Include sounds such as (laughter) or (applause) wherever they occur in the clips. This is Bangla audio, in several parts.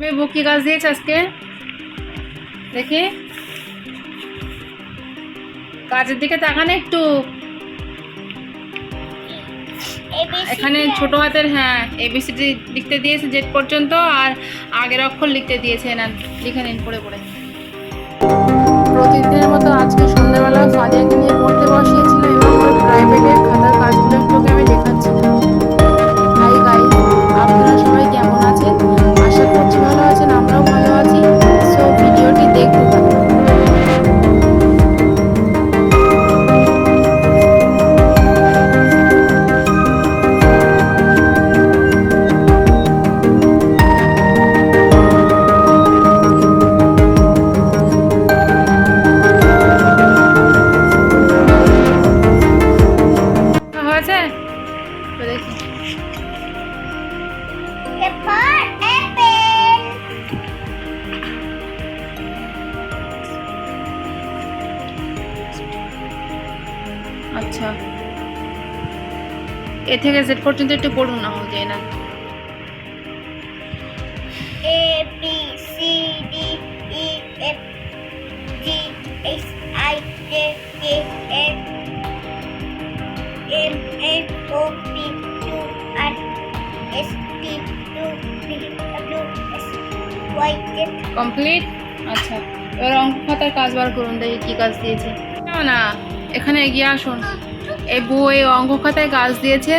তুমি বুক কি গাছ দিয়েছে আজকে দেখি কাজের দিকে তাকানে একটু এখানে ছোট হাতের হ্যাঁ এবিসিডি লিখতে দিয়েছে জেড পর্যন্ত আর আগের অক্ষর লিখতে দিয়েছে না লিখে নিন পড়ে পড়ে প্রতিদিনের মতো আজকে সন্ধ্যাবেলা ফাদিয়াকে নিয়ে পড়তে বসিয়েছিলাম এ থেকে জেড পর্যন্ত একটু পড়ুন না হয়ে যায় না। A B C D E F G H I J K L M N O P Q R S T U V W X Y Z. Complete আচ্ছা এবার অঙ্ক খাতার কাজ বার করুন দেখি কি কাজ দিয়েছে। না না এখানে এগিয়ে আসুন। এই বই অঙ্ক খাতায় কাজ দিয়েছে।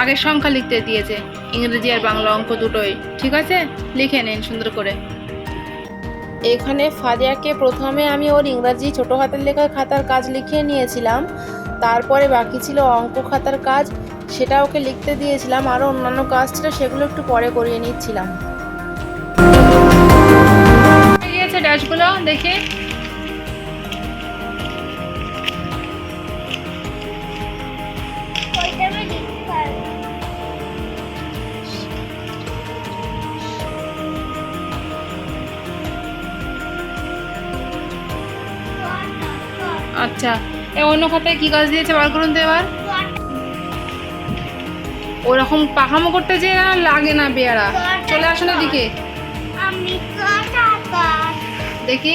আগের সংখ্যা লিখতে দিয়েছে। ইংরেজি আর বাংলা অঙ্ক দুটোই। ঠিক আছে? লিখে নিন সুন্দর করে। এখানে ফাদিয়াকে প্রথমে আমি ওর ইংরাজি ছোট হাতের লেখা খাতার কাজ লিখিয়ে নিয়েছিলাম। তারপরে বাকি ছিল অঙ্ক খাতার কাজ। সেটা ওকে লিখতে দিয়েছিলাম। আরও অন্যান্য কাজ ছিল সেগুলো একটু পরে করিয়ে নিচ্ছিলাম। গিয়েছে ড্যাশগুলো দেখে। আচ্ছা। এ অন্য খাতায় কি কাজ দিয়েছে বার করুন তো এবার? ওরকম পাখামো করতে যে না লাগে না বেয়ারা। চলে আসুন এদিকে। কাট দেখি।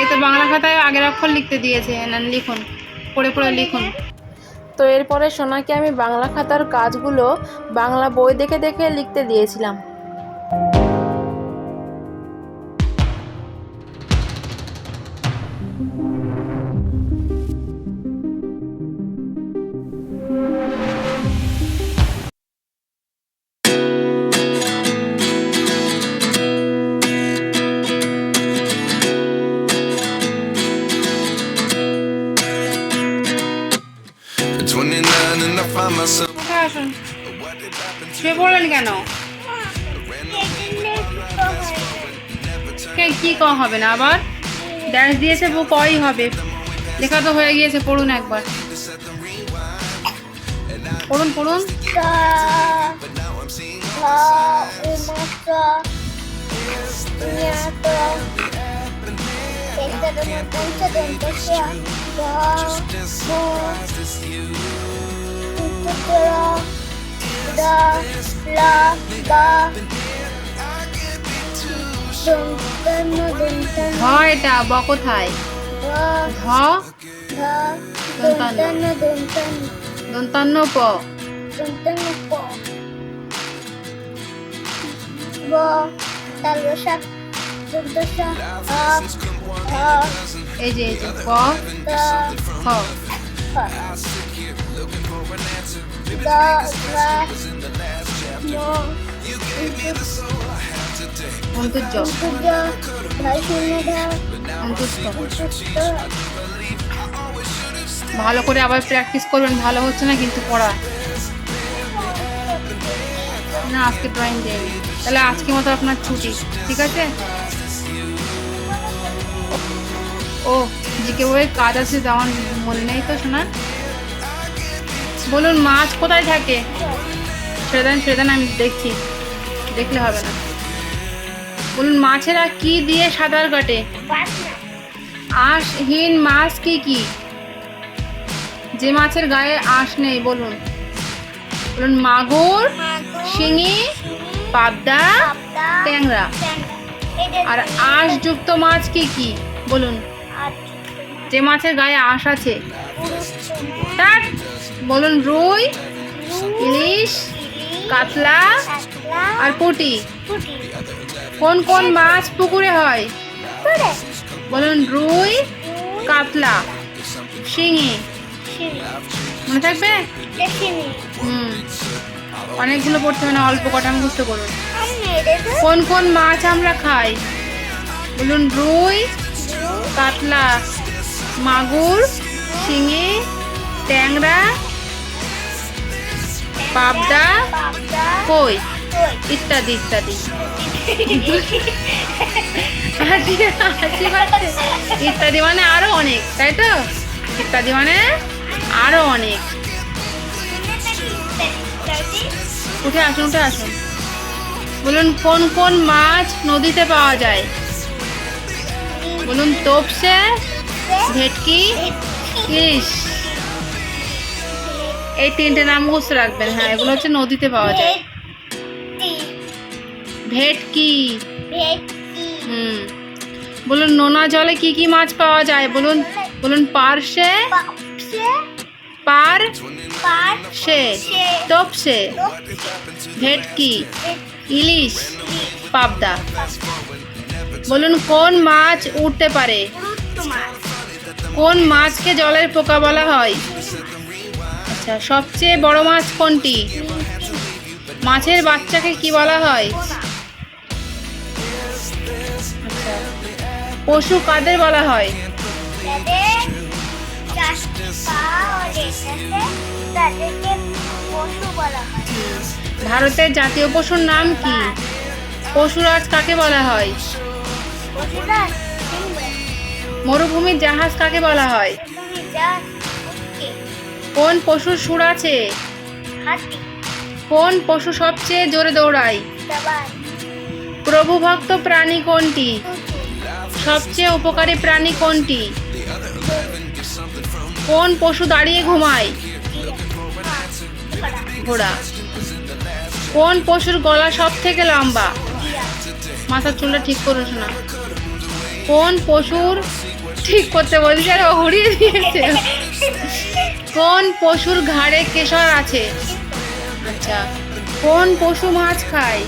এই তো বাংলা খাতায় আগের অক্ষর লিখতে দিয়েছে। না লিখুন। পড়ে পড়ে লিখুন। তো এরপরে সোনাকে আমি বাংলা খাতার কাজগুলো বাংলা বই দেখে দেখে লিখতে দিয়েছিলাম। কোথায় পড়লেন কেন কে কি হবে না আবার ড্যান্স দিয়েছে বউ কই হবে লেখা তো হয়ে গিয়েছে পড়ুন একবার পড়ুন পড়ুন কা উমাকা নিয়াকা এটা তো বা দন্তন দন্তন হ এটা ব কোথায়? ধ? ধা দন্তন দন্তান্ন প। প ব ফা দা রা মো অন্তর্য দুর্গা ভাই শূন্য ধা অন্তুষ্ট সুস্থ ভালো করে আবার প্র্যাকটিস করবেন ভালো হচ্ছে না কিন্তু পড়া। না আজকে ড্রয়িং দেয়নি। তাহলে আজকে মতো আপনার ছুটি ঠিক আছে? ও জিকে বইয়ের কাজ আছে তেমন মনে নেই তো শোনা বলুন মাছ কোথায় থাকে? ছেড়ে দেন ছেড়ে দেন আমি দেখছি। দেখলে হবে না। বলুন মাছেরা কি দিয়ে সাঁতার কাটে? আঁশহীন মাছ কি কি? যে মাছের গায়ে আঁশ নেই বলুন। বলুন মাগুর শিঙি পাবদা ট্যাংরা। আর আঁশযুক্ত মাছ কি কি? বলুন। যে মাছের গায়ে আঁশ আছে। টাট বলুন, রুই, ইলিশ, কাতলা আর পুঁটি। কোন কোন মাছ পুকুরে হয়? বলুন, রুই, কাতলা, শিঙি। মনে থাকবে? হুম। অনেকগুলো পড়তে হবে না, অল্প কটা মুখস্থ করুন কোন কোন মাছ আমরা খাই? বলুন, রুই, কাতলা, মাগুর, শিঙি, ট্যাংরা পাবদা কই? ইত্যাদি ইত্যাদি। পাচ্ছে। ইত্যাদি মানে আরও অনেক, তাই তো? ইত্যাদি মানে আরও অনেক। উঠে আসুন উঠে আসুন। বলুন, কোন কোন মাছ নদীতে পাওয়া যায়? বলুন, তোপসে, ভেটকি? ইলিশ এই তিনটে নাম মুখস্থ রাখবেন হ্যাঁ এগুলো হচ্ছে নদীতে পাওয়া যায়। ভেটকি। হুম। বলুন নোনা জলে কি কি মাছ পাওয়া যায়? বলুন বলুন পার্শে? পার? সে। তোপসে ভেটকি। ইলিশ। পাবদা। বলুন কোন মাছ উঠতে পারে? কোন মাছকে জলের পোকা বলা হয়? আচ্ছা সবচেয়ে বড় মাছ কোনটি? মাছের বাচ্চাকে কি বলা হয়? আচ্ছা পশু কাদের বলা হয়? ভারতের জাতীয় পশুর নাম কি? পশুরাজ কাকে বলা হয়? মরুভূমির জাহাজ কাকে বলা হয়? কোন পশুর সুর আছে? হাতি। কোন পশু সবচেয়ে জোরে দৌড়ায়? প্রভুভক্ত প্রাণী কোনটি? সবচেয়ে উপকারী প্রাণী কোনটি? কোন পশু দাঁড়িয়ে ঘুমায়? ঘোড়া। কোন পশুর গলা সব থেকে লম্বা মাথার চুলটা ঠিক করুন না কোন পশুর ঠিক করতে বলছি আর উড়িয়ে দিয়েছে। কোন পশুর ঘাড়ে কেশর আছে? আচ্ছা কোন পশু মাছ খায়?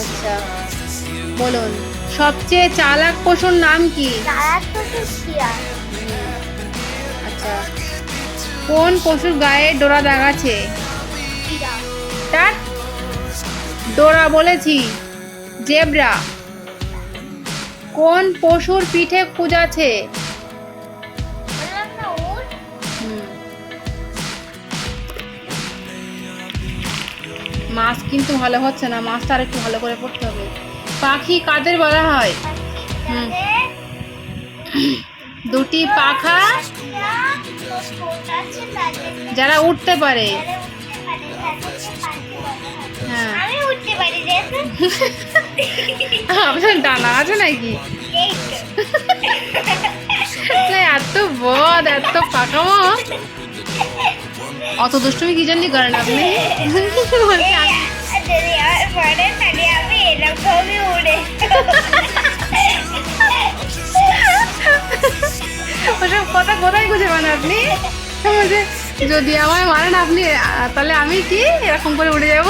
আচ্ছা বলুন সবচেয়ে চালাক পশুর নাম কি? আচ্ছা কোন পশুর গায়ে ডোরা দাগ আছে? শিয়াল তার ডোরা বলেছি জেব্রা। কোন পশুর পিঠে কুজ আছে? মাছ কিন্তু ভালো হচ্ছে না মাছটা আর একটু ভালো করে পড়তে হবে। পাখি কাদের বলা হয়? হুম। দুটি পাখা যারা উঠতে পারে। হ্যাঁ। আপনার ডানা আছে নাকি? এত বদ এত পাকামো। অত দুষ্টুমি কি জন্য করেন আপনি ওসব কথা কোথায় খুঁজে পান আপনি? যদি আমায় মারেন আপনি তাহলে আমি কি? এরকম করে উড়ে যাব?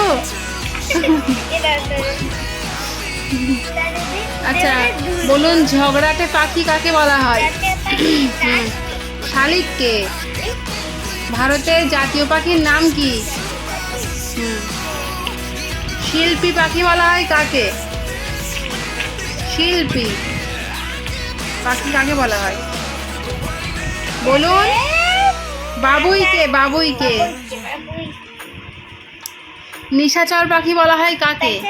আচ্ছা বলুন ঝগড়াটে পাখি কাকে বলা হয়? শালিককে। ভারতের জাতীয় পাখির নাম কি? শিল্পী পাখি বলা হয় কাকে? শিল্পী। পাখি কাকে বলা হয়? বলুন। বাবুইকে বাবুইকে। নিশাচর পাখি বলা হয় কাকে?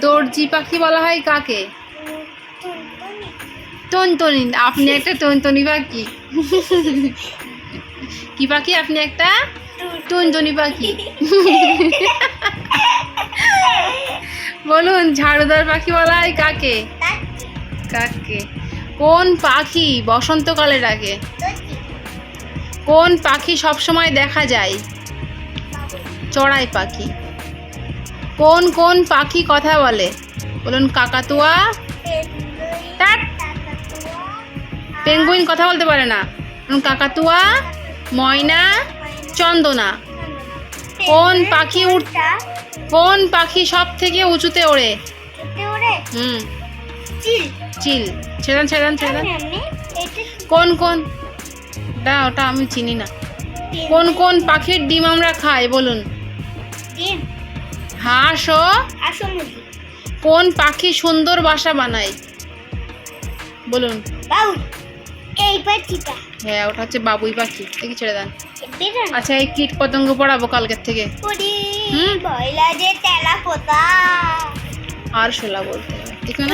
দর্জি পাখি বলা হয় কাকে? টনটনি। আপনি একটা টনটনি পাখি। কি পাখি আপনি একটা টনটনি পাখি। (laughs) বলুন ঝাড়ুদার পাখি বলা হয় কাকে? কাকে? কোন পাখি বসন্তকালে ডাকে কোন পাখি সব সময় দেখা যায়? চড়াই পাখি। কোন কোন পাখি কথা বলে? বলুন কাকাতুয়া। পেঙ্গুইন কথা বলতে পারে না। বলুন কাকাতুয়া? ময়না চন্দনা। কোন পাখি উঠ- কোন পাখি সব থেকে উঁচুতে ওড়ে? হুম। চিল। ছেড়ান ছেড়ান ছেড়ান কোন কোন? ওটা ওটা আমি চিনি না। কোন কোন পাখির ডিম আমরা খাই বলুন? হাঁস ও? কোন পাখি সুন্দর বাসা বানায়? বলুন। এই পাখিটা। হ্যাঁ ওটা হচ্ছে বাবুই পাখি। দেখি ছেড়ে দেন। আচ্ছা এই কীট পতঙ্গ পড়াবো কালকের থেকে। আর শোলা বলতে ঠিক না।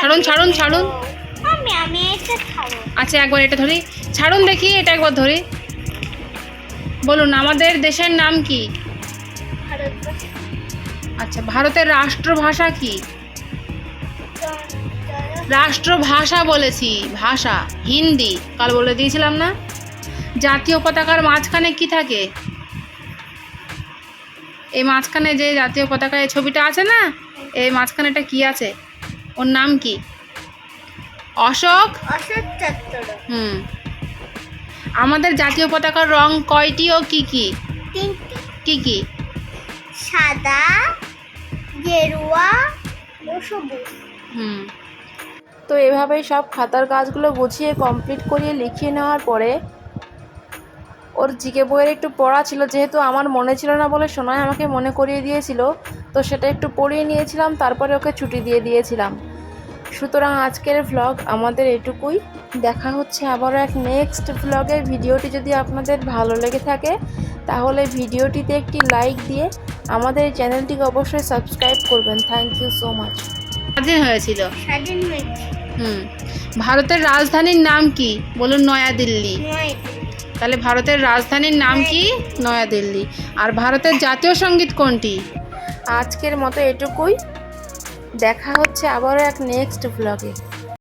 ছাড়ুন, ছাড়ুন, ছাড়ুন। আচ্ছা একবার এটা ধরি। ছাড়ুন দেখি এটা একবার ধরি। বলুন আমাদের দেশের নাম কি? আচ্ছা ভারতের রাষ্ট্রভাষা কি? রাষ্ট্রভাষা বলেছি ভাষা হিন্দি কাল বলে দিয়েছিলাম না? জাতীয় পতাকার মাঝখানে কি থাকে? এই মাঝখানে যে জাতীয় পতাকা এই ছবিটা আছে না? এই মাঝখানে এটা কি আছে? ওর নাম কি? অশোক? অশোক হুম। আমাদের জাতীয় পতাকার রং কয়টি ও কি কি? কি কি? সাদা গেরুয়া ও সবুজ। হুম। তো এভাবেই সব খাতার কাজগুলো গুছিয়ে কমপ্লিট করিয়ে লিখিয়ে নেওয়ার পরে ওর জিকে বইয়ের একটু পড়া ছিল, যেহেতু আমার মনে ছিল না বলে সোনায় আমাকে মনে করিয়ে দিয়েছিল, তো সেটা একটু পড়িয়ে নিয়েছিলাম, তারপরে ওকে ছুটি দিয়ে দিয়েছিলাম। সুতরাং আজকের ভ্লগ আমাদের এটুকুই। দেখা হচ্ছে আবারও এক নেক্সট ভ্লগে ভিডিওটি যদি আপনাদের ভালো লেগে থাকে, তাহলে ভিডিওটিতে একটি লাইক দিয়ে আমাদের চ্যানেলটিকে অবশ্যই সাবস্ক্রাইব করবেন। থ্যাংক ইউ সো মাচ স্বাধীন হয়েছিল। স্বাধীন হয়েছে হুম। ভারতের রাজধানীর নাম কি? বলুন নয়াদিল্লি। নয় তাহলে ভারতের রাজধানীর নাম কি? নয়াদিল্লি। আর ভারতের জাতীয় সংগীত কোনটি? আজকের মতো এটুকুই। দেখা হচ্ছে আবারও এক নেক্সট ব্লগে